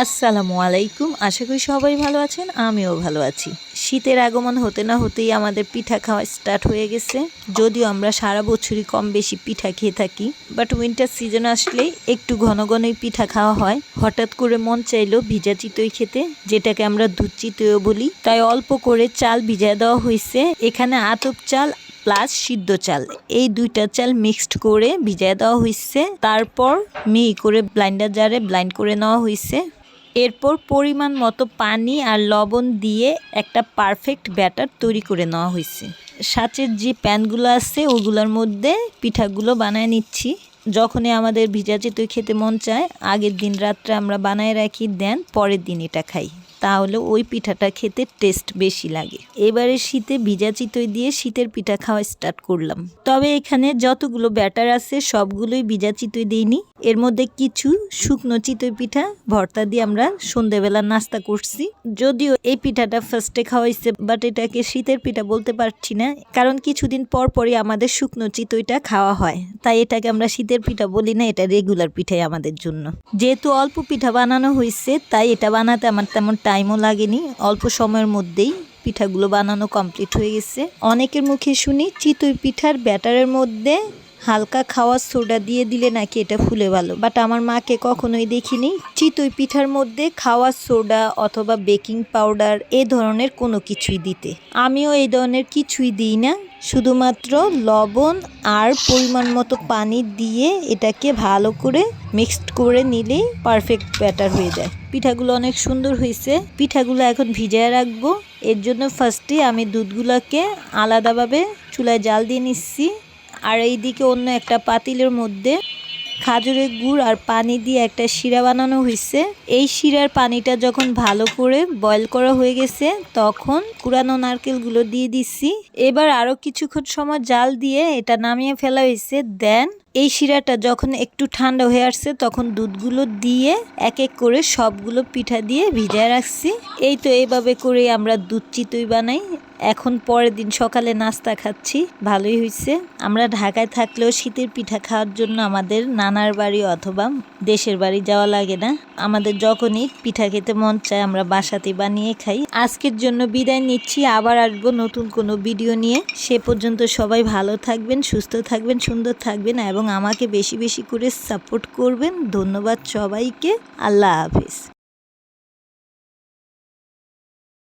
আসসালামু আলাইকুম। আশা করি সবাই ভালো আছেন, আমিও ভালো আছি। শীতের আগমন হতে না হতেই আমাদের পিঠা খাওয়া স্টার্ট হয়ে গেছে। যদিও আমরা সারা বছরই কম বেশি পিঠা খেয়ে থাকি বাট উইন্টার সিজন আসলেই একটু ঘন ঘনই পিঠা খাওয়া হয়। হঠাৎ করে মন চাইলো ভিজা চিতই খেতে, যেটাকে আমরা দুধ চিতইও বলি। তাই অল্প করে চাল ভিজায় দেওয়া হয়েছে। এখানে আতপ চাল প্লাস সিদ্ধ চাল, এই দুইটা চাল মিক্সড করে ভিজায় দেওয়া হয়েছে। তারপর মিহি করে ব্লাইন্ডার জারে ব্লাইন্ড করে নেওয়া হয়েছে। এরপর পরিমাণ মতো পানি আর লবণ দিয়ে একটা পারফেক্ট ব্যাটার তৈরি করে নেওয়া হয়েছে। সাচের যে প্যানগুলো আছে, ওগুলোর মধ্যে পিঠাগুলো বানায় নিচ্ছি। যখনই আমাদের ভিজা চিতই খেতে মন চায়, আগের দিন রাত্রে আমরা বানায় রাখি, দেন পরের দিন এটা খাই। তাহলে ওই পিঠাটা খেতে টেস্ট বেশি লাগে। এবারে শীতে ভিজা চিতই দিয়ে শীতের পিঠা খাওয়া স্টার্ট করলাম। তবে এখানে যতগুলো ব্যাটার আছে, সবগুলোই ভিজা চিতই দিইনি। এর মধ্যে কিছু শুকনো চিতই পিঠা, ভর্তা দিয়ে আমরা সন্ধেবেলা নাস্তা করছি। যদিও এই পিঠাটা ফার্স্টে খাওয়াইছে বাট এটাকে শীতের পিঠা বলতে পারছি না, কারণ কিছুদিন পর পরই আমাদের শুকনো চিতইটা খাওয়া হয়। তাই এটাকে আমরা শীতের পিঠা বলি না, এটা রেগুলার পিঠাই আমাদের জন্য। যেহেতু অল্প পিঠা বানানো হয়েছে, তাই এটা বানাতে আমার তেমন টাইমও লাগেনি। অল্প সময়ের মধ্যেই পিঠাগুলো বানানো কমপ্লিট হয়ে গেছে। অনেকের মুখে শুনি, চিতই পিঠার ব্যাটারের মধ্যে হালকা খাওয়ার সোডা দিয়ে দিলে নাকি এটা ফুলে ভালো? বাট আমার মাকে কখনোই দেখিনি। চিতই পিঠার মধ্যে খাওয়ার সোডা অথবা বেকিং পাউডার এ ধরনের কোনো কিছুই দিতে। আমিও এই ধরনের কিছুই দিই না। শুধুমাত্র লবণ আর পরিমাণ মতো পানি দিয়ে এটাকে ভালো করে মিক্সড করে নিলেই পারফেক্ট ব্যাটার হয়ে যায়। পিঠাগুলো অনেক সুন্দর হয়েছে। পিঠাগুলো এখন ভিজায় রাখব। এর জন্য ফার্স্টে আমি দুধগুলোকে আলাদাভাবে চুলায় জাল দিয়ে নিচ্ছি। আর এইদিকে অন্য একটা পাতিলের মধ্যে খাজুরের গুড় আর পানি দিয়ে একটা শিরা বানানো হয়েছে এই শিরার পানিটা যখন ভালো করে বয়ল করা হয়ে গেছে, তখন কুড়ানো নারকেলগুলো দিয়ে দিচ্ছি এবার আরও কিছুক্ষণ সময় জাল দিয়ে এটা নামিয়ে ফেলা হয়েছে দেন এই শিরাটা যখন একটু ঠান্ডা হয়ে আসছে, তখন দুধগুলো দিয়ে এক এক করে সবগুলো পিঠা দিয়ে ভিজায় রাখছি। এই তো এইভাবে করে আমরা দুধ চিতই বানাই। এখন পরের দিন সকালে নাস্তা খাচ্ছি, ভালোই হয়েছে আমরা ঢাকায় থাকলেও শীতের পিঠা খাওয়ার জন্য আমাদের নানার বাড়ি অথবা দেশের বাড়ি যাওয়া লাগে না। আমাদের যখনই পিঠা খেতে মন চায়, আমরা বাসাতে বানিয়ে খাই। আজকের জন্য বিদায় নিচ্ছি, আবার আসব নতুন কোনো ভিডিও নিয়ে। সে পর্যন্ত সবাই ভালো থাকবেন, সুস্থ থাকবেন, সুন্দর থাকবেন এবং আমাকে বেশি বেশি করে সাপোর্ট করবেন। ধন্যবাদ সবাইকে, আল্লাহ হাফিজ।